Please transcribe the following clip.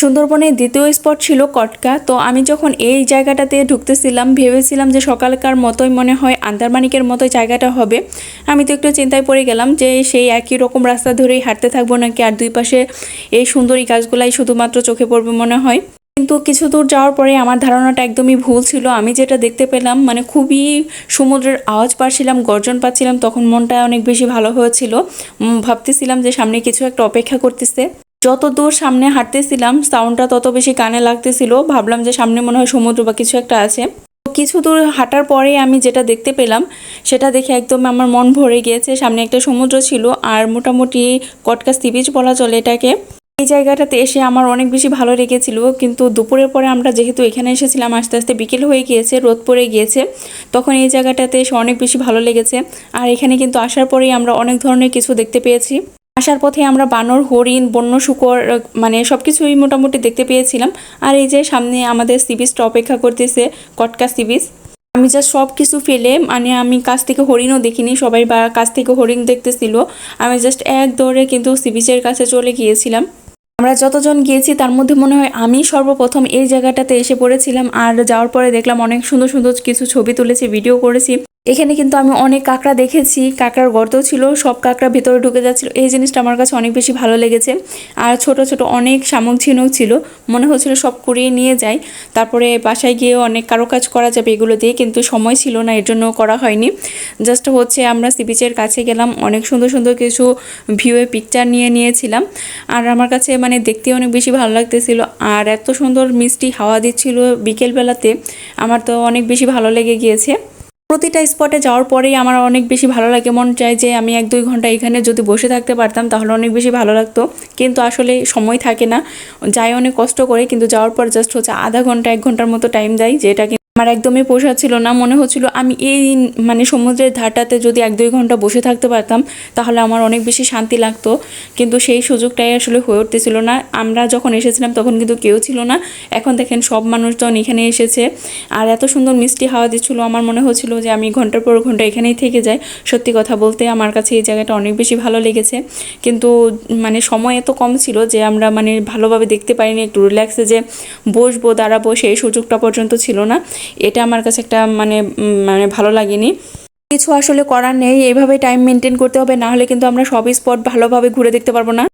সুন্দরবনের দ্বিতীয় স্পট ছিল কটকা। তো আমি যখন এই জায়গাটাতে ঢুকতেছিলাম, ভেবেছিলাম যে সকালকার মতোই মনে হয় আন্দারমানিকের মতোই জায়গাটা হবে। আমি তো একটু চিন্তায় পড়ে গেলাম যে সেই একই রকম রাস্তা ধরেই হাঁটতে থাকব নাকি আর দুই পাশে এই সুন্দরী গাছগুলাই শুধুমাত্র চোখে পড়বে মনে হয়। কিন্তু কিছু দূর যাওয়ার পরে আমার ধারণাটা একদমই ভুল ছিল। আমি যেটা দেখতে পেলাম মানে খুবই সমুদ্রের আওয়াজ পাচ্ছিলাম, গর্জন পাচ্ছিলাম, তখন মনটা অনেক বেশি ভালো হয়েছিল। ভাবতেছিলাম যে সামনে কিছু একটা অপেক্ষা করতেছে। যত দূর সামনে হাঁটতেছিলাম সাউন্ডটা তত বেশি কানে লাগতেছিল। ভাবলাম যে সামনে মনে হয় সমুদ্র বা কিছু একটা আছে। কিছু দূর হাঁটার পরে আমি যেটা দেখতে পেলাম, সেটা দেখে একদম আমার মন ভরে গিয়েছে। সামনে একটা সমুদ্র ছিল আর মোটামুটি কটকা সি বিচ বলা চলে এটাকে। এই জায়গাটাতে এসে আমার অনেক বেশি ভালো লেগেছিল। কিন্তু দুপুরের পরে আমরা যেহেতু এখানে এসেছিলাম, আস্তে আস্তে বিকেল হয়ে গিয়েছে, রোদ পড়ে গিয়েছে, তখন এই জায়গাটাতে এসে অনেক বেশি ভালো লেগেছে। আর এখানে কিন্তু আসার পরেই আমরা অনেক ধরনের কিছু দেখতে পেয়েছি। আসার পথে আমরা বানর, হরিণ, বন্য, শুকর মানে সব কিছুই মোটামুটি দেখতে পেয়েছিলাম। আর এই যে সামনে আমাদের সি বিচটা অপেক্ষা করতেছে, কটকা সি বিচ আমি জাস্ট সব কিছু ফেলে মানে আমি কাছ থেকে হরিণও দেখিনি, সবাই বা কাছ থেকে হরিণ দেখতেছিল। আমি জাস্ট এক দৌড়ে কিন্তু সি বিচের কাছে চলে গিয়েছিলাম। আমরা যতজন গিয়েছি, তার মধ্যে মনে হয় আমি সর্বপ্রথম এই জায়গাটাতে এসে পড়েছিলাম। আর যাওয়ার পরে দেখলাম অনেক সুন্দর সুন্দর কিছু ছবি তুলেছি ভিডিও করেছি। এখানে কিন্তু আমি অনেক কাঁকড়া দেখেছি, কাঁকড়ার গর্ত ছিল, সব কাঁকড়া ভেতরে ঢুকে যাচ্ছিল। এই জিনিসটা আমার কাছে অনেক বেশি ভালো লেগেছে। আর ছোট ছোট অনেক শামুক ঝিনুক ছিল, মনে হচ্ছিল সব কুড়িয়ে নিয়ে যাই। তারপরে বাসায় গিয়ে অনেক কারও কাজ করা যাবে এগুলো দিয়ে, কিন্তু সময় ছিল না এর জন্য করা হয়নি। জাস্ট হচ্ছে আমরা সি বিচের কাছে গেলাম, অনেক সুন্দর সুন্দর কিছু ভিউয়ে পিকচার নিয়ে নিয়েছিলাম। আর আমার কাছে মানে দেখতে অনেক বেশি ভালো লাগতেছিল। আর এত সুন্দর মিষ্টি হাওয়া দিচ্ছিল বিকেলবেলাতে, আমার তো অনেক বেশি ভালো লেগে গিয়েছে। প্রতিটা স্পটে যাওয়ার পরেই আমার অনেক বেশি ভালো লাগে। মন চায় যে আমি এক দুই ঘণ্টা এখানে যদি বসে থাকতে পারতাম তাহলে অনেক বেশি ভালো লাগতো। কিন্তু আসলে সময় থাকে না। যাই অনেক কষ্ট করে, কিন্তু যাওয়ার পর জাস্ট হচ্ছে আধা ঘণ্টা, এক ঘণ্টার মতো টাইম দেয়, যেটা আমার একদমই পোষাচ্ছিল না। মনে হচ্ছিল আমি এই মানে সমুদ্রের ধারটাতে যদি এক দুই ঘণ্টা বসে থাকতে পারতাম, তাহলে আমার অনেক বেশি শান্তি লাগতো। কিন্তু সেই সুযোগটাই আসলে হয়ে উঠতেছিল না। আমরা যখন এসেছিলাম তখন কিন্তু কেউ ছিল না। এখন দেখেন সব মানুষজন এখানে এসেছে। আর এত সুন্দর মিষ্টি হাওয়া দিচ্ছিল। আমার মনে হচ্ছিল যে আমি ঘণ্টার পর ঘণ্টা এখানেই থেকে যাই। সত্যি কথা বলতে আমার কাছে এই জায়গাটা অনেক বেশি ভালো লেগেছে। কিন্তু মানে সময় এত কম ছিল যে আমরা মানে ভালোভাবে দেখতে পারিনি। একটু রিল্যাক্সে যে বসবো, দাঁড়াবো, সেই সুযোগটা পর্যন্ত ছিল না। এটা আমার কাছে একটা মানে মানে ভালো লাগেনি। কিছু আসলে করার নেই, এইভাবে টাইম মেনটেন করতে হবে, না হলে কিন্তু আমরা সবই স্পট ভালোভাবে ঘুরে দেখতে পারব না।